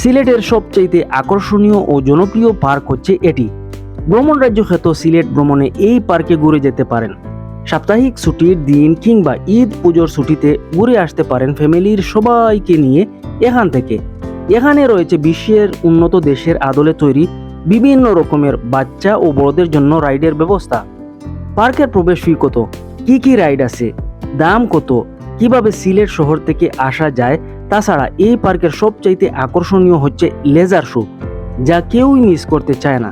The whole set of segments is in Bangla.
সিলেটের সবচাইতে আকর্ষণীয় ও জনপ্রিয় পার্ক হচ্ছে এটি। ভ্রমণ রাজ্য খ্যাত সিলেট ভ্রমণে এই পার্কে ঘুরে যেতে পারেন। সাপ্তাহিক ছুটির দিন কিংবা ঈদ পুজোর ছুটিতে ঘুরে আসতে পারেন ফ্যামিলির সবাইকে নিয়ে এখান থেকে। এখানে রয়েছে বিশ্বের উন্নত দেশের আদলে তৈরি বিভিন্ন রকমের বাচ্চা ও বড়দের জন্য রাইডের ব্যবস্থা। পার্কের প্রবেশ ফি কত? কি কি রাইড আছে? দাম কত? কীভাবে সিলেট শহর থেকে আসা যায়, তাছাড়া এই পার্কের সবচাইতে আকর্ষণীয় হচ্ছে লেজার শো, যা কেউই মিস করতে চায় না।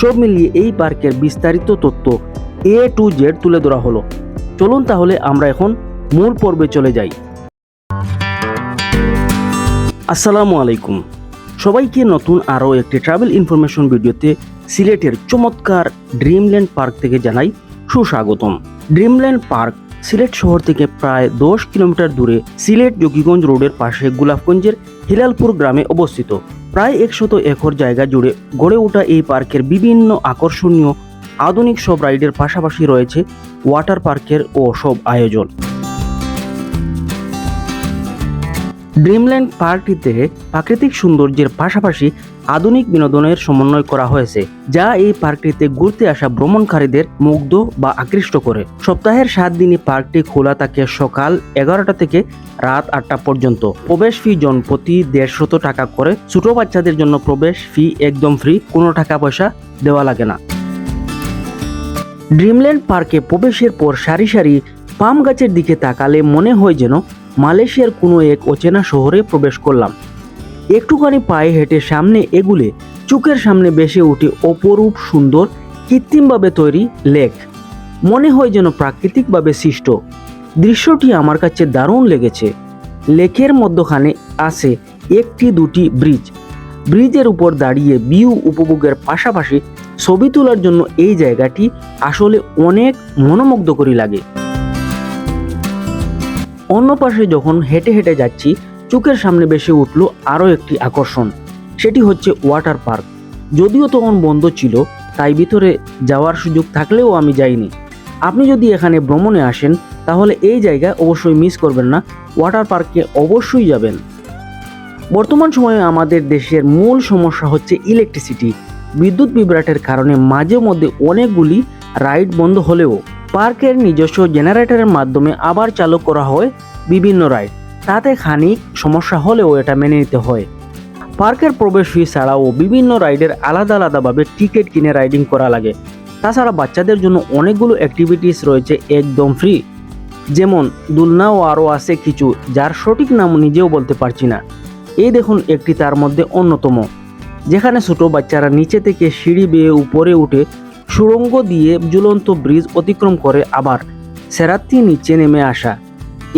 সব মিলিয়ে এই পার্কের বিস্তারিত তথ্য এ টু জেড তুলে ধরা হলো। চলুন তাহলে আমরা এখন মূল পর্বে চলে যাই। আসসালামু আলাইকুম। সবাইকে নতুন আরও একটি ট্রাভেল ইনফরমেশন ভিডিওতে সিলেটের চমৎকার ড্রিমল্যান্ড পার্ক থেকে জানাই সুস্বাগতম। ড্রিমল্যান্ড পার্ক সিলেট শহর থেকে প্রায় দশ কিলোমিটার দূরে সিলেট যোগীগঞ্জ রোডের পাশে গোলাপগঞ্জের হিলালপুর গ্রামে অবস্থিত। প্রায় একশত একর জায়গা জুড়ে গড়ে ওঠা এই পার্কের বিভিন্ন আকর্ষণীয় আধুনিক সব রাইডের পাশাপাশি রয়েছে ওয়াটার পার্কের ও সব আয়োজন। ড্রিমল্যান্ড পার্কটিতে প্রাকৃতিক সৌন্দর্যের পাশাপাশি আধুনিক বিনোদনের সমন্বয় করা হয়েছে, যা এই পার্কটিতে ঘুরতে আসা ভ্রমণকারীদের মুগ্ধ বা আকৃষ্ট করে। সপ্তাহের সাত দিনই পার্কটি খোলা থাকে সকাল এগারোটা থেকে রাত আটটা পর্যন্ত। প্রবেশ ফি জন প্রতি দেড়শত টাকা করে। ছোট বাচ্চাদের জন্য প্রবেশ ফি একদম ফ্রি, কোনো টাকা পয়সা দেওয়া লাগে না। ড্রিমল্যান্ড পার্কে প্রবেশের পর সারি সারি পাম গাছের দিকে তাকালে মনে হয় যেন মালয়েশিয়ার কোনো এক অচেনা শহরে প্রবেশ করলাম। একটুখানি পায়ে হেঁটে সামনে এগুলে চোখের সামনে বেসে উঠে অপরূপ সুন্দর, কৃত্রিমভাবে তৈরি লেক। মনে হয় যেন প্রাকৃতিকভাবে সৃষ্ট। দৃশ্যটি আমার কাছে দারুণ লেগেছে। লেকের মধ্যখানে আছে একটি দুটি ব্রিজ। ব্রিজের উপর দাঁড়িয়ে ভিউ উপভোগের পাশাপাশি ছবি তোলার জন্য এই জায়গাটি আসলে অনেক মনোমুগ্ধকরী লাগে। অন্য পাশে যখন হেঁটে হেঁটে যাচ্ছি, চোখের সামনে বেসে উঠল আরও একটি আকর্ষণ। সেটি হচ্ছে ওয়াটার পার্ক। যদিও তখন বন্ধ ছিল, তাই ভিতরে যাওয়ার সুযোগ থাকলেও আমি যাইনি। আপনি যদি এখানে ভ্রমণে আসেন, তাহলে এই জায়গায় অবশ্যই মিস করবেন না, ওয়াটার পার্কে অবশ্যই যাবেন। বর্তমান সময়ে আমাদের দেশের মূল সমস্যা হচ্ছে ইলেকট্রিসিটি বিদ্যুৎ বিভ্রাটের কারণে মাঝে মধ্যে অনেকগুলি রাইড বন্ধ হলেও পার্কের নিজস্ব জেনারেটরের মাধ্যমে আবার চালু করা হয় বিভিন্ন রাইড। তাতে খানিক সমস্যা হলেও এটা মেনে নিতে হয়। পার্কের প্রবেশ ফি ছাড়াও বিভিন্ন রাইডের আলাদা আলাদাভাবে টিকিট কিনে রাইডিং করা লাগে। তাছাড়া বাচ্চাদের জন্য অনেকগুলো অ্যাক্টিভিটিস রয়েছে একদম ফ্রি যেমন দুলনাও আরও আছে কিছু, যার সঠিক নাম নিজেও বলতে পারছি না। এই দেখুন একটি তার মধ্যে অন্যতম। যেখানে ছোট বাচ্চারা নিচে থেকে সিঁড়ি বেয়ে উপরে উঠে সুড়ঙ্গ দিয়ে ঝুলন্ত ব্রিজ অতিক্রম করে আবার সেরাত্তি নিচে নেমে আসা।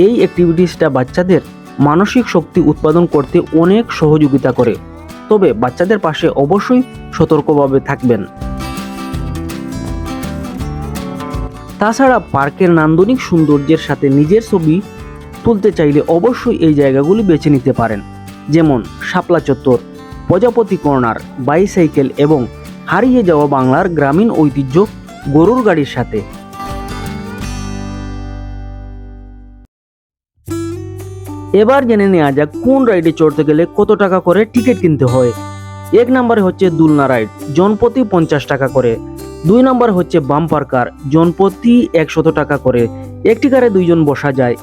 এই অ্যাক্টিভিটিসটা বাচ্চাদের মানসিক শক্তি উৎপাদন করতে অনেক সহযোগিতা করে। তবে বাচ্চাদের পাশে অবশ্যই সতর্কভাবে থাকবেন। তাছাড়া পার্কের নান্দনিক সৌন্দর্যের সাথে নিজের ছবি তুলতে চাইলে অবশ্যই এই জায়গাগুলি বেছে নিতে পারেন। যেমন শাপলা চত্বর, প্রজাপতি কর্নার, বাইসাইকেল এবং হারিয়ে যাওয়া বাংলার গ্রামীণ ঐতিহ্য গরুর গাড়ির সাথে। এবার জেনে নেওয়া যাক, কোন রাইডে চড়তে গেলে কত টাকা করে টিকিট কিনতে হয়? এক নম্বরে হচ্ছে দুলনা রাইড জনপ্রতি পঞ্চাশ টাকা করে। দুই নম্বর হচ্ছে বাম্পার কার জনপ্রতি একশত টাকা করে। একটি কারে দুইজন বসা যায়।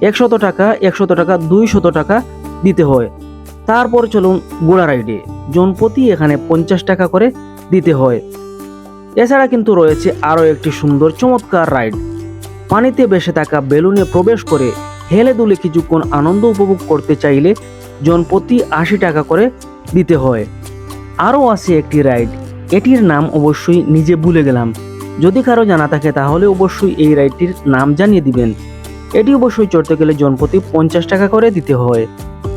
একশত টাকা একশত টাকা, দুইশত টাকা দিতে হয়। তারপর চলুন গোড়া রাইডে জনপ্রতি এখানে পঞ্চাশ টাকা করে দিতে হয়। এছাড়া কিন্তু রয়েছে আরও একটি সুন্দর চমৎকার রাইড। পানিতে বেসে থাকা বেলুনে প্রবেশ করে হেলে দুলে কিছুক্ষণ আনন্দ উপভোগ করতে চাইলে জনপ্রতি আশি টাকা করে দিতে হয়। আরও আছে একটি রাইড। এটির নাম অবশ্যই নিজে ভুলে গেলাম। যদি কারও জানা থাকে তাহলে অবশ্যই এই রাইডটির নাম জানিয়ে দিবেন। এটি অবশ্যই চড়তে গেলে জনপ্রতি পঞ্চাশ টাকা করে দিতে হয়।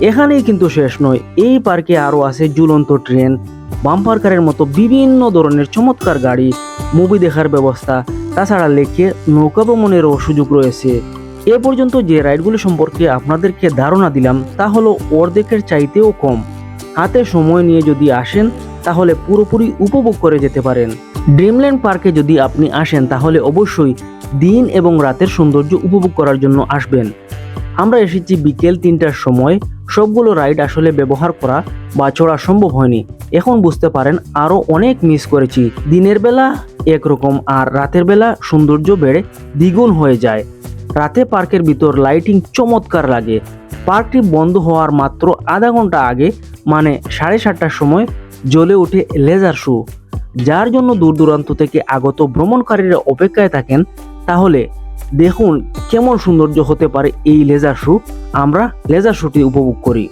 এখানেই কিন্তু শেষ নয়। এই পার্কে আরও আছে ঝুলন্ত ট্রেন, বাম্পার কারের মতো বিভিন্ন ধরনের চমৎকার গাড়ি, মুভি দেখার ব্যবস্থা, তাছাড়া লেকে নৌকা ভ্রমণেরও সুযোগ রয়েছে। এ পর্যন্ত যে রাইডগুলি সম্পর্কে আপনাদেরকে ধারণা দিলাম, তা হলো অর্ধেকের চাইতেও কম। হাতে সময় নিয়ে যদি আসেন, তাহলে পুরোপুরি উপভোগ করে যেতে পারেন। ড্রিমল্যান্ড পার্কে যদি আপনি আসেন, তাহলে অবশ্যই দিন এবং রাতের সৌন্দর্য উপভোগ করার জন্য আসবেন। আমরা এসেছি বিকেল তিনটার সময়। সবগুলো রাইড আসলে ব্যবহার করা বা চড়া সম্ভব হয়নি। এখন বুঝতে পারেন আরও অনেক মিস করেছি। দিনের বেলা একরকম আর রাতের বেলা সৌন্দর্য বেড়ে দ্বিগুণ হয়ে যায়। রাতে পার্কের ভিতর লাইটিং চমৎকার লাগে। পার্কটি বন্ধ হওয়ার মাত্র আধা ঘণ্টা আগে মানে সাড়ে সাতটার সময়, জ্বলে ওঠে লেজার শো। যার জন্য দূর দূরান্ত থেকে আগত ভ্রমণকারীরা অপেক্ষায় থাকেন, তাহলে দেখুন কেমন সৌন্দর্য হতে পারে এই লেজার শো আমরা লেজার শোটি উপভোগ করি।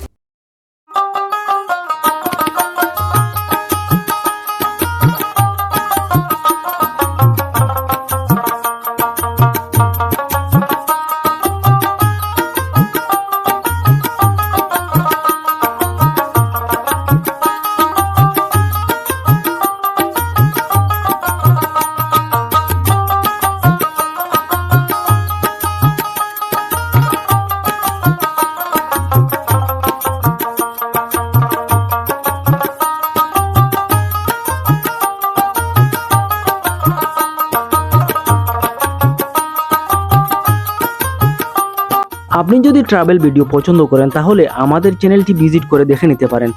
আপনি যদি ট্রাভেল ভিডিও পছন্দ করেন, তাহলে আমাদের চ্যানেলটি ভিজিট করে দেখে নিতে পারেন।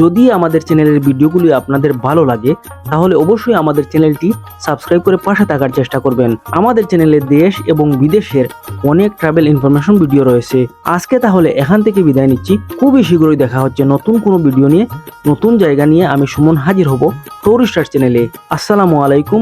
যদি আমাদের চ্যানেলের ভিডিওগুলি আপনাদের ভালো লাগে, তাহলে অবশ্যই আমাদের চ্যানেলটি সাবস্ক্রাইব করে পাশে থাকার চেষ্টা করবেন। আমাদের চ্যানেলে দেশ এবং বিদেশের অনেক ট্রাভেল ইনফরমেশন ভিডিও রয়েছে। আজকে তাহলে এখান থেকে বিদায় নিচ্ছি। খুবই শীঘ্রই দেখা হচ্ছে নতুন কোনো ভিডিও নিয়ে। নতুন জায়গা নিয়ে আমি সুমন হাজির হব টুরিস্টার চ্যানেলে আসসালামু আলাইকুম।